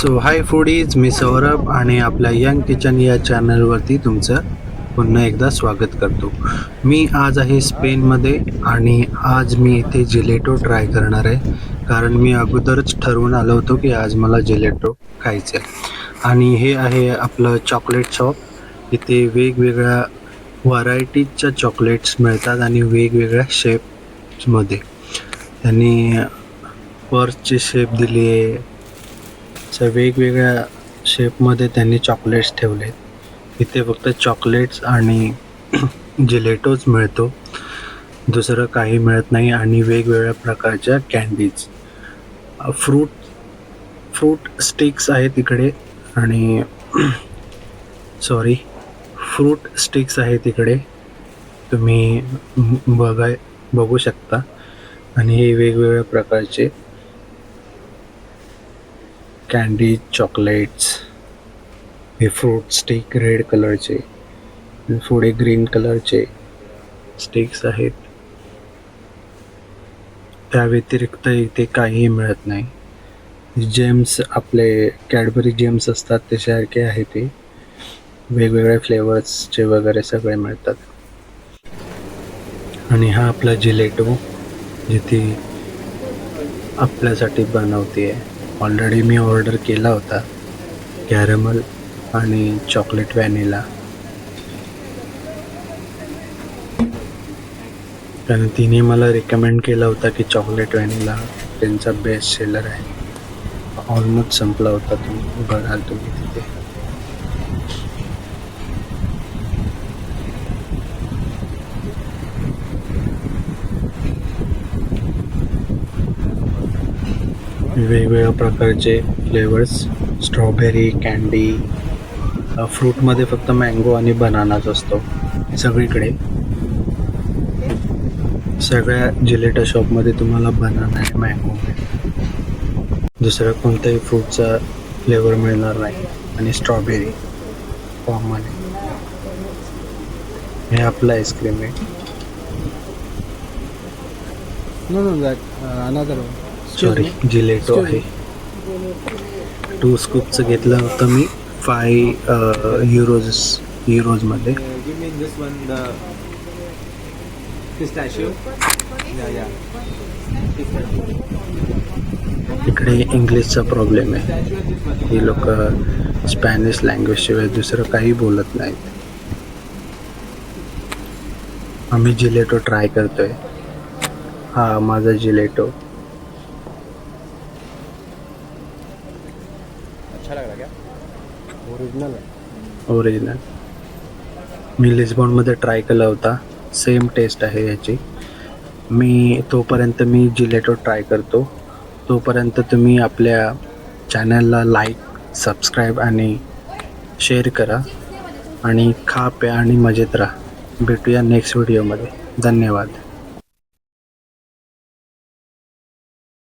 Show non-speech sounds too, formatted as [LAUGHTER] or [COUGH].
So hi foodies मी सौरभ आणि आपल्या यंग किचन या चॅनलवरती तुमचं पुन्हा एकदा स्वागत करतो. मी आज आहे स्पेनमध्ये आणि आज मी इथे जिलेटो ट्राय करणार आहे. कारण मी अगोदरच ठरवून आलो होतो की आज मला जिलेटो खायचं आहे आणि हे आहे आपलं चॉकलेट शॉप इथे वेगवेगळ्या व्हरायटीजच्या चॉकलेट्स मिळतात आणि वेगवेगळ्या शेप्समध्ये त्यांनी पर्सची शेप दिली आहे अशा वेगवेगळ्या शेपमध्ये त्यांनी चॉकलेट्स ठेवलेत इथे फक्त चॉकलेट्स आणि [CLEARS THROAT] जिलेटोच मिळतो. दुसरं काही मिळत नाही आणि वेगवेगळ्या प्रकारच्या कॅन्डीज फ्रूट फ्रूट स्टिक्स आहेत इकडे आणि सॉरी फ्रूट स्टिक्स आहेत तिकडे तुम्ही बघाय बघू शकता. आणि हे वेगवेगळ्या प्रकारचे कॅन्डी चॉकलेट्स हे फ्रूट स्टिक रेड कलरचे पुढे ग्रीन कलरचे स्टिक्स आहेत. त्या व्यतिरिक्त इथे काहीही मिळत नाही. जेम्स आपले कॅडबरी जेम्स असतात त्याच्यासारखे आहे ते. वेगवेगळ्या फ्लेवर्सचे वगैरे सगळे मिळतात. आणि हा आपला जिलेटो जिथे आपल्यासाठी बनवते आहे ऑलरेडी मी ऑर्डर केला होता. कॅरमल आणि चॉकलेट व्हॅनिला. कारण तिने मला रिकमेंड केला होता की चॉकलेट व्हॅनिला त्यांचा बेस्ट सेलर आहे. ऑलमोस्ट संपला होता तुम्ही बघाल तुम्ही तिथे. वेगवेगळ्या प्रकारचे फ्लेवर्स स्ट्रॉबेरी कँडी फ्रूटमध्ये फक्त मँगो आणि बनानाच असतो सगळीकडे. सगळ्या जिलेटा शॉपमध्ये तुम्हाला बनाना आहे मँगो दुसऱ्या कोणत्याही फ्रूटचा फ्लेवर मिळणार नाही. आणि स्ट्रॉबेरी कॉमन हे आपलं आईस्क्रीम आहे. No, no, that uh, another one. Sorry gelato आहे. टू स्कूपचं घेतलं होतं मी. Five euros युरोजमध्ये. इकडे इंग्लिशचा प्रॉब्लेम आहे. ही लोक स्पॅनिश लँग्वेज शिवाय दुसरं काही बोलत नाहीत. आम्ही जिलेटो ट्राय करतोय. हा माझा जिलेटो ओरिजिनल ओरिजिनल मी लिस्बॉनमध्ये ट्राय केला होता. सेम टेस्ट आहे याची मी तोपर्यंत मी जिलेटो ट्राय करतो. तोपर्यंत तुम्ही आपल्या चॅनलला लाईक सबस्क्राईब आणि शेअर करा. आणि खा प्या आणि मजेत राहा. भेटूया नेक्स्ट व्हिडिओमध्ये धन्यवाद.